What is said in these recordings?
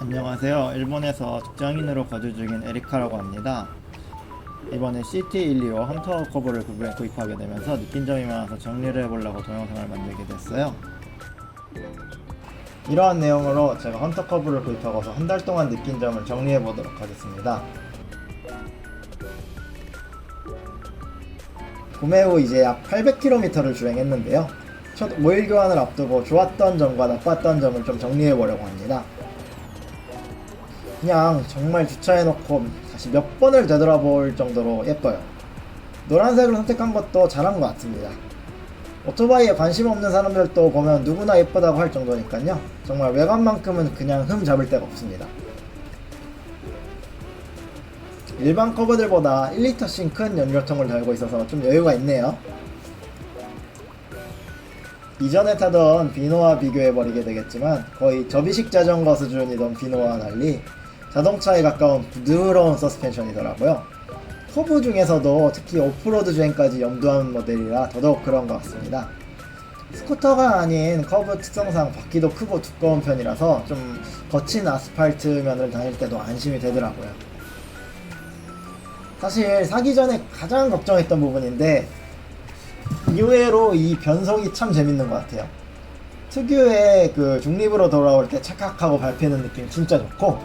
안녕하세요. 일본에서 직장인으로 거주 중인 에리카라고 합니다. 이번에 CT125 헌터 커버를 구입- 구입하게 되면서 느낀 점이 많아서 정리를 해보려고 동영상을 만들게 됐어요. 이러한 내용으로 제가 헌터 커브를 구입하고서 한 달 동안 느낀 점을 정리해 보도록 하겠습니다. 구매 후 이제 약 800km를 주행했는데요. 첫 오일 교환을 앞두고 좋았던 점과 나빴던 점을 좀 정리해 보려고 합니다. 그냥 정말 주차해 놓고 다시 몇 번을 되돌아볼 정도로 예뻐요. 노란색을 선택한 것도 잘한 것 같습니다. 오토바이에 관심 없는 사람들도 보면 누구나 예쁘다고 할 정도니까요. 정말 외관만큼은 그냥 흠 잡을 데가 없습니다. 일반 커브들보다 1리터씩 큰 연료통을 달고 있어서 좀 여유가 있네요. 이전에 타던 비노와 비교해버리게 되겠지만 거의 접이식 자전거 수준이던 비노와 달리 자동차에 가까운 부드러운 서스펜션이더라고요. 커브 중에서도 특히 오프로드 주행까지 염두한 모델이라 더더욱 그런 것 같습니다. 스쿠터가 아닌 커브 특성상 바퀴도 크고 두꺼운 편이라서 좀 거친 아스팔트 면을 다닐 때도 안심이 되더라고요. 사실 사기 전에 가장 걱정했던 부분인데 의외로 이 변속이 참 재밌는 것 같아요. 특유의 그 중립으로 돌아올 때 착각하고 밟히는 느낌 진짜 좋고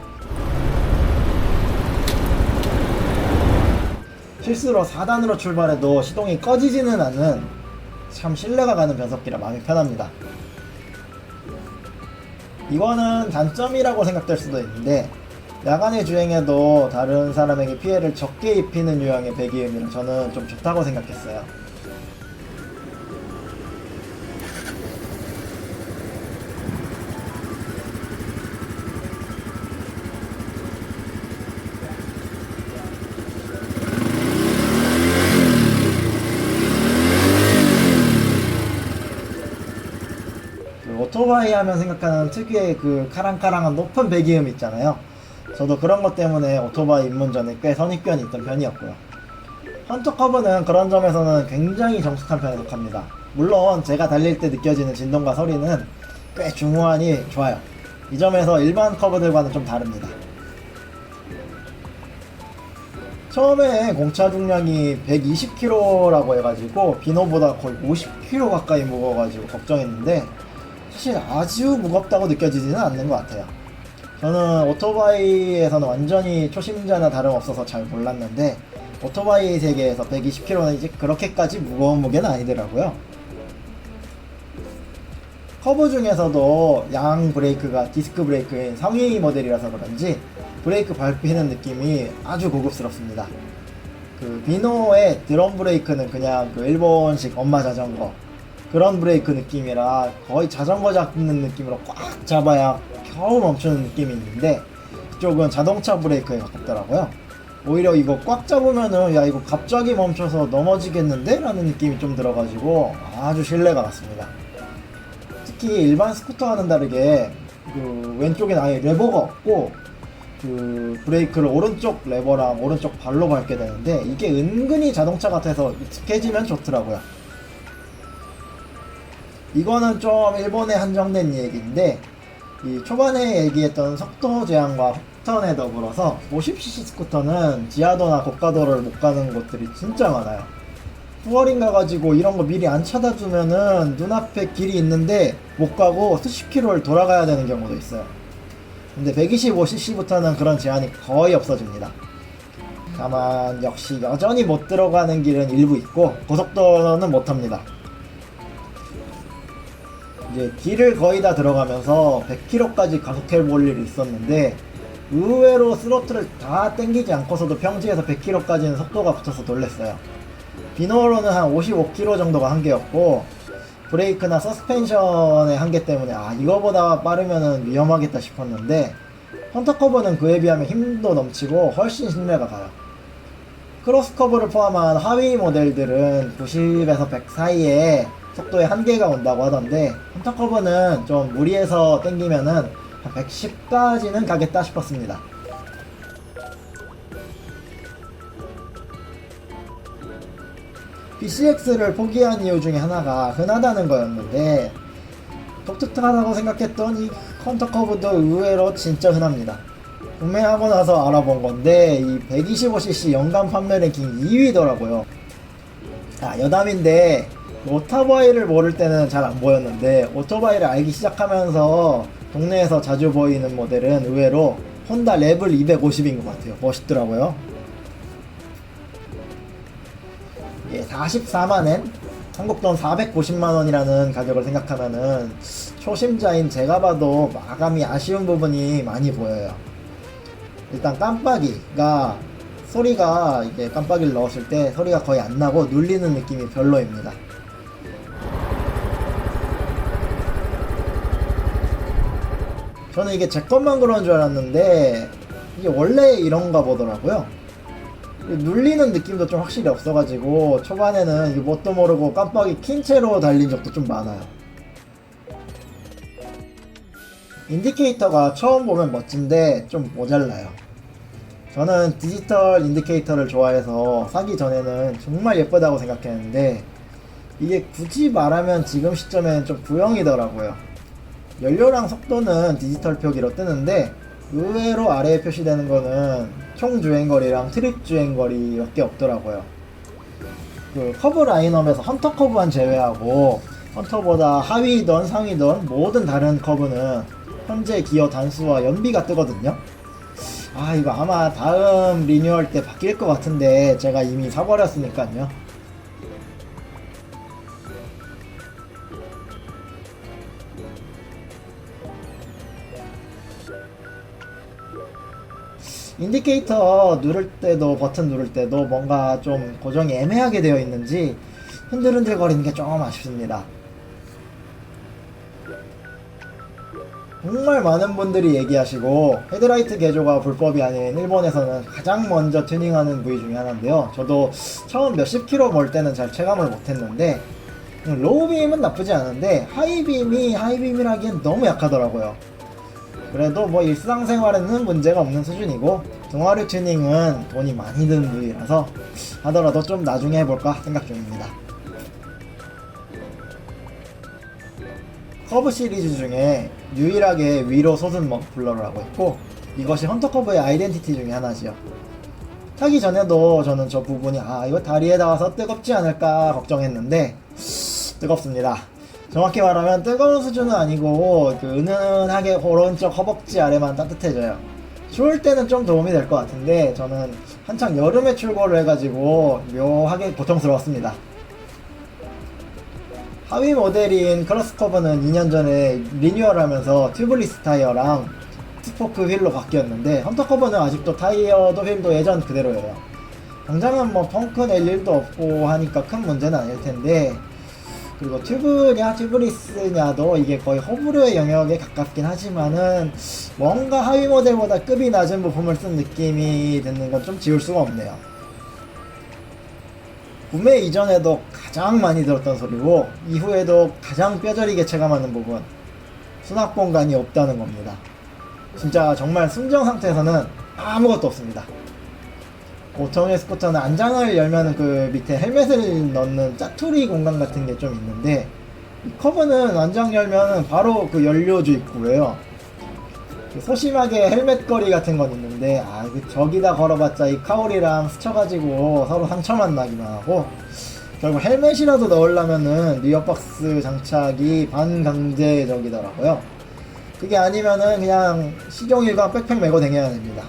실수로 4단으로 출발해도 시동이 꺼지지는 않는 참 신뢰가 가는 변속기라 마음이 편합니다. 이거는 단점이라고 생각될 수도 있는데 야간에 주행해도 다른 사람에게 피해를 적게 입히는 유형의 배기음이라 저는 좀 좋다고 생각했어요. 그 오토바이 하면 생각하는 특유의 그 카랑카랑한 높은 배기음 있잖아요. 저도 그런 것 때문에 오토바이 입문 전에 꽤 선입견이 있던 편이었고요. 헌터 커브는 그런 점에서는 굉장히 정숙한 편에 속합니다. 물론 제가 달릴 때 느껴지는 진동과 소리는 꽤 중후하니 좋아요. 이 점에서 일반 커브들과는 좀 다릅니다. 처음에 공차 중량이 120kg라고 해가지고 비노보다 거의 50kg 가까이 무거워가지고 걱정했는데 사실 아주 무겁다고 느껴지지는 않는 것 같아요. 저는 오토바이에서는 완전히 초심자나 다름없어서 잘 몰랐는데 오토바이 세계에서 120kg는 이제 그렇게까지 무거운 무게는 아니더라고요. 커브 중에서도 양 브레이크가 디스크 브레이크인 상위 모델이라서 그런지 브레이크 밟히는 느낌이 아주 고급스럽습니다. 그 비노의 드럼 브레이크는 그냥 그 일본식 엄마 자전거 그런 브레이크 느낌이라 거의 자전거 잡는 느낌으로 꽉 잡아야 겨우 멈추는 느낌이 있는데 이쪽은 자동차 브레이크에 가깝더라고요. 오히려 이거 꽉 잡으면은 야 이거 갑자기 멈춰서 넘어지겠는데? 라는 느낌이 좀 들어가지고 아주 신뢰가 갔습니다. 특히 일반 스쿠터와는 다르게 그 왼쪽엔 아예 레버가 없고 그 브레이크를 오른쪽 레버랑 오른쪽 발로 밟게 되는데 이게 은근히 자동차 같아서 익숙해지면 좋더라고요. 이거는 좀 일본에 한정된 얘기인데 이 초반에 얘기했던 속도 제한과 흡턴에 더불어서 50cc 스쿠터는 지하도나 고가도를 못 가는 곳들이 진짜 많아요. 후월인 가가지고 이런 거 미리 안 찾아두면은 눈앞에 길이 있는데 못 가고 수십 킬로를 돌아가야 되는 경우도 있어요. 근데 125cc부터는 그런 제한이 거의 없어집니다. 다만 역시 여전히 못 들어가는 길은 일부 있고 고속도로는 못 합니다. 이제 길을 거의 다 들어가면서 100km까지 가속해 볼 일이 있었는데 의외로 스로틀을 다 땡기지 않고서도 평지에서 100km까지는 속도가 붙어서 놀랬어요. 비노로는 한 55km 정도가 한계였고 브레이크나 서스펜션의 한계 때문에 아 이거보다 빠르면 위험하겠다 싶었는데 헌터커버는 그에 비하면 힘도 넘치고 훨씬 신뢰가 가요. 크로스커버를 포함한 하위 모델들은 90에서 100 사이에 속도에 한계가 온다고 하던데 헌터커버는 좀 무리해서 땡기면은 한 110까지는 가겠다 싶었습니다. PCX를 포기한 이유 중에 하나가 흔하다는 거였는데 독특하다고 생각했던 이 컨터 커브도 의외로 진짜 흔합니다. 구매하고 나서 알아본 건데 이 125cc 연간 판매 랭킹 2위더라고요. 아 여담인데 오토바이를 모를 때는 잘 안 보였는데 오토바이를 알기 시작하면서 동네에서 자주 보이는 모델은 의외로 혼다 레벨 250인 것 같아요. 멋있더라고요. 예, 44만엔 한국 돈 490만 원이라는 가격을 생각하면은 초심자인 제가 봐도 마감이 아쉬운 부분이 많이 보여요. 일단 깜빡이가 소리가 이게 깜빡이를 넣었을 때 소리가 거의 안 나고 눌리는 느낌이 별로입니다. 저는 이게 제 것만 그런 줄 알았는데 이게 원래 이런가 보더라고요. 눌리는 느낌도 좀 확실히 없어가지고 초반에는 이게 뭣도 모르고 깜빡이 킨 채로 달린 적도 좀 많아요. 인디케이터가 처음 보면 멋진데 좀 모자라요. 저는 디지털 인디케이터를 좋아해서 사기 전에는 정말 예쁘다고 생각했는데 이게 굳이 말하면 지금 시점에는 좀 구형이더라고요. 연료랑 속도는 디지털 표기로 뜨는데 의외로 아래에 표시되는 거는 총 주행거리랑 트립 주행거리밖에 없더라고요. 그 커브 라인업에서 헌터 커브만 제외하고 헌터보다 하위든 상위든 모든 다른 커브는 현재 기어 단수와 연비가 뜨거든요. 아 이거 아마 다음 리뉴얼 때 바뀔 것 같은데 제가 이미 사버렸으니까요. 인디케이터 누를 때도 버튼 누를 때도 뭔가 좀 고정이 애매하게 되어 있는지 흔들흔들 거리는 게좀 아쉽습니다. 정말 많은 분들이 얘기하시고 헤드라이트 개조가 불법이 아닌 일본에서는 가장 먼저 튜닝하는 부위 중에 하나인데요. 저도 처음 몇십 킬로 몰 때는 잘 체감을 못했는데 로우빔은 나쁘지 않은데 하이빔이 하이빔이라기엔 너무 약하더라고요. 그래도 뭐 일상생활에는 문제가 없는 수준이고 동아리 튜닝은 돈이 많이 드는 부위라서 하더라도 좀 나중에 해볼까 생각 중입니다. 커브 시리즈 중에 유일하게 위로 솟은 머플러라고 했고 이것이 헌터커브의 아이덴티티 중에 하나지요. 타기 전에도 저는 저 부분이 아 이거 다리에 닿아서 뜨겁지 않을까 걱정했는데 뜨겁습니다. 정확히 말하면 뜨거운 수준은 아니고 그 은은하게 오른쪽 허벅지 아래만 따뜻해져요. 추울 때는 좀 도움이 될 것 같은데 저는 한창 여름에 출고를 해가지고 묘하게 고통스러웠습니다. 하위 모델인 크로스커버는 2년 전에 리뉴얼하면서 튜블리스 타이어랑 스포크 휠로 바뀌었는데 헌터커버는 아직도 타이어도 휠도 예전 그대로예요. 당장은 뭐 펑크 낼 일도 없고 하니까 큰 문제는 아닐 텐데 그리고 튜브냐 튜브리스냐 도 이게 거의 호불호의 영역에 가깝긴 하지만은 뭔가 하위 모델보다 급이 낮은 부품을 쓴 느낌이 드는 건 좀 지울 수가 없네요. 구매 이전에도 가장 많이 들었던 소리고 이후에도 가장 뼈저리게 체감하는 부분 수납 공간이 없다는 겁니다. 진짜 정말 순정 상태에서는 아무것도 없습니다. 보통의 스쿠터는 안장을 열면 그 밑에 헬멧을 넣는 짜투리 공간 같은 게 좀 있는데 이 커브는 안장 열면 바로 그 연료주 입구예요. 그 소심하게 헬멧 거리 같은 건 있는데 아그 저기다 걸어봤자 이 카올이랑 스쳐가지고 서로 상처만 나기만 하고 결국 헬멧이라도 넣으려면은 리어박스 장착이 반강제적이더라고요. 그게 아니면은 그냥 시종 일관 백팩 메고 다녀야 됩니다.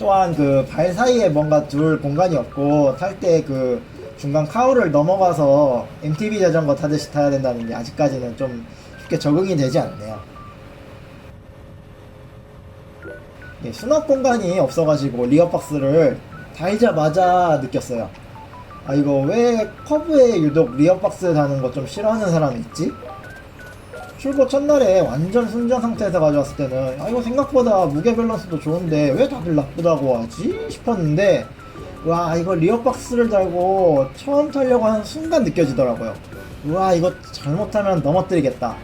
또한 그 발 사이에 뭔가 둘 공간이 없고 탈 때 그 중간 카우를 넘어가서 MTB 자전거 타듯이 타야 된다는 게 아직까지는 좀 쉽게 적응이 되지 않네요. 예, 수납 공간이 없어가지고 리어박스를 달자마자 느꼈어요. 아 이거 왜 커브에 유독 리어박스 다는 거 좀 싫어하는 사람이 있지? 출고 첫날에 완전 순정 상태에서 가져왔을 때는 아 이거 생각보다 무게 밸런스도 좋은데 왜 다들 나쁘다고 하지? 싶었는데 와 이거 리어박스를 달고 처음 타려고 하는 순간 느껴지더라고요. 와 이거 잘못하면 넘어뜨리겠다.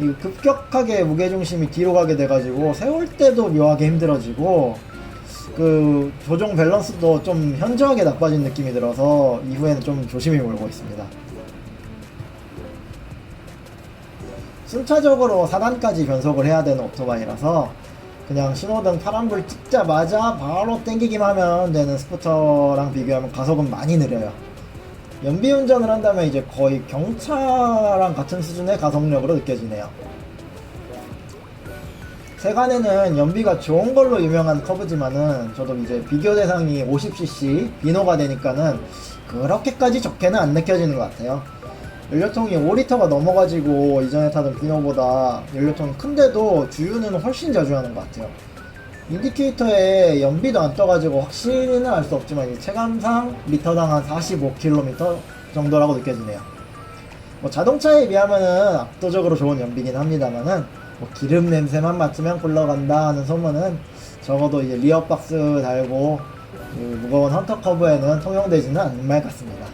이거 급격하게 무게중심이 뒤로 가게 돼가지고 세울 때도 묘하게 힘들어지고 그 조종 밸런스도 좀 현저하게 나빠진 느낌이 들어서 이후에는 좀 조심히 몰고 있습니다 순차적으로 4단까지 변속을 해야 되는 오토바이라서 그냥 신호등 파란불 찍자마자 바로 땡기기만 하면 되는 스쿠터랑 비교하면 가속은 많이 느려요. 연비 운전을 한다면 이제 거의 경차랑 같은 수준의 가속력으로 느껴지네요. 세간에는 연비가 좋은 걸로 유명한 커브지만은 저도 이제 비교 대상이 50cc 비노가 되니까는 그렇게까지 좋게는 안 느껴지는 것 같아요. 연료통이 5리터가 넘어가지고 이전에 타던 비노보다 연료통이 큰데도 주유는 훨씬 자주 하는 것 같아요. 인디케이터에 연비도 안 떠가지고 확실히는 알 수 없지만 이 체감상 리터당 한 45km 정도라고 느껴지네요. 뭐 자동차에 비하면은 압도적으로 좋은 연비긴 합니다만은 뭐 기름 냄새만 맡으면 굴러간다 하는 소문은 적어도 이제 리어 박스 달고 그 무거운 헌터 커브에는 통용되지는 않는 말 같습니다.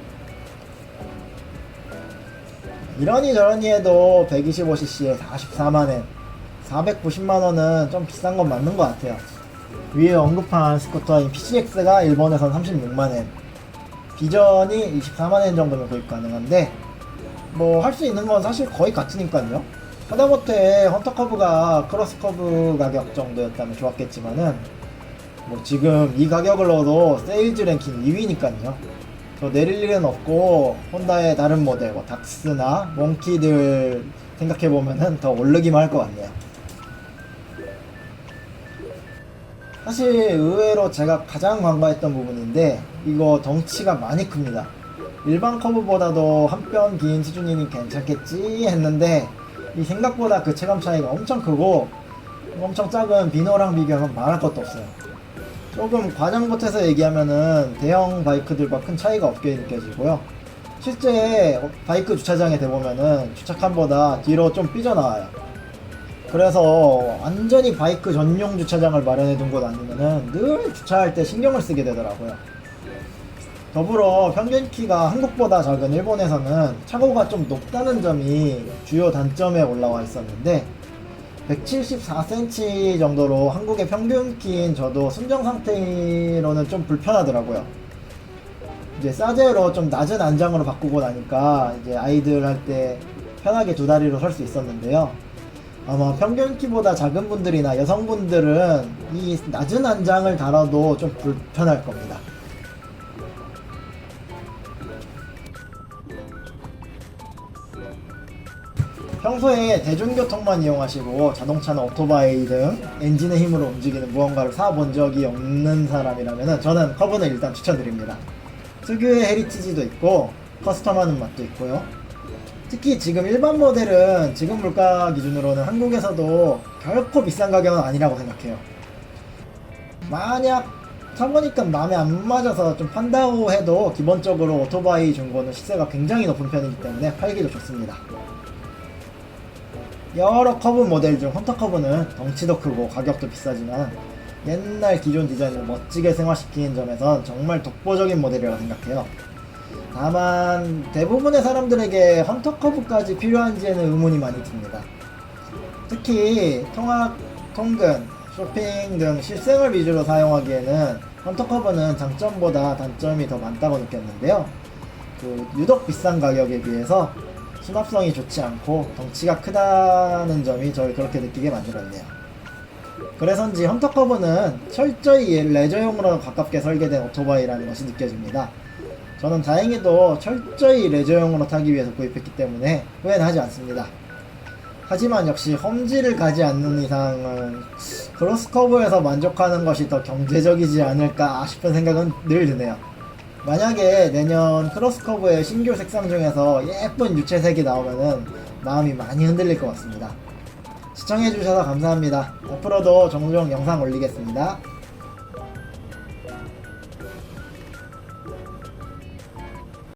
이러니 저러니 해도 125cc에 44만엔 490만원은 좀 비싼 건 맞는 것 같아요. 위에 언급한 스쿠터인 PCX가 일본에선 36만엔 비전이 24만엔 정도면 구입 가능한데 뭐 할 수 있는 건 사실 거의 같으니까요. 하다못해 헌터커브가 크로스커브 가격 정도였다면 좋았겠지만은 뭐 지금 이 가격을 넣어도 세일즈 랭킹 2위니까요. 더 내릴 일은 없고 혼다의 다른 모델 뭐 닥스나 몽키들 생각해 보면은 더 오르기만 할 것 같네요. 사실 의외로 제가 가장 관과했던 부분인데 이거 덩치가 많이 큽니다. 일반 커브보다도 한 뼘 긴 수준이니 괜찮겠지 했는데 이 생각보다 그 체감 차이가 엄청 크고 엄청 작은 비노랑 비교하면 말할 것도 없어요. 조금 과장 못해서 얘기하면은 대형 바이크들과 큰 차이가 없게 느껴지고요. 실제 바이크 주차장에 대보면은 주차칸보다 뒤로 좀 삐져나와요. 그래서 완전히 바이크 전용 주차장을 마련해 둔 곳 아니면은 늘 주차할 때 신경을 쓰게 되더라고요. 더불어 평균 키가 한국보다 작은 일본에서는 차고가 좀 높다는 점이 주요 단점에 올라와 있었는데 174cm 정도로 한국의 평균 키인 저도 순정 상태로는 좀 불편하더라고요. 이제 사제로 좀 낮은 안장으로 바꾸고 나니까 이제 아이들 할 때 편하게 두 다리로 설 수 있었는데요. 아마 평균 키보다 작은 분들이나 여성분들은 이 낮은 안장을 달아도 좀 불편할 겁니다. 평소에 대중교통만 이용하시고 자동차나 오토바이 등 엔진의 힘으로 움직이는 무언가를 사본 적이 없는 사람이라면 저는 커브는 일단 추천드립니다. 특유의 헤리티지도 있고 커스텀하는 맛도 있고요. 특히 지금 일반 모델은 지금 물가 기준으로는 한국에서도 결코 비싼 가격은 아니라고 생각해요. 만약 타보니까 마음에 안 맞아서 좀 판다고 해도 기본적으로 오토바이 중고는 시세가 굉장히 높은 편이기 때문에 팔기도 좋습니다. 여러 커브 모델 중 헌터 커브는 덩치도 크고 가격도 비싸지만 옛날 기존 디자인을 멋지게 생화시키는 점에선 정말 독보적인 모델이라고 생각해요. 다만 대부분의 사람들에게 헌터 커브까지 필요한지에는 의문이 많이 듭니다. 특히 통학, 통근, 쇼핑 등 실생활 위주로 사용하기에는 헌터 커브는 장점보다 단점이 더 많다고 느꼈는데요. 그 유독 비싼 가격에 비해서 수납성이 좋지 않고 덩치가 크다는 점이 저를 그렇게 느끼게 만들었네요. 그래서인지 헌터커브는 철저히 레저용으로 가깝게 설계된 오토바이라는 것이 느껴집니다. 저는 다행히도 철저히 레저용으로 타기 위해서 구입했기 때문에 후회는 하지 않습니다. 하지만 역시 험지를 가지 않는 이상은 크로스커브에서 만족하는 것이 더 경제적이지 않을까 싶은 생각은 늘 드네요. 만약에 내년 크로스커브의 신규 색상 중에서 예쁜 유채색이 나오면은 마음이 많이 흔들릴 것 같습니다. 시청해주셔서 감사합니다. 앞으로도 종종 영상 올리겠습니다.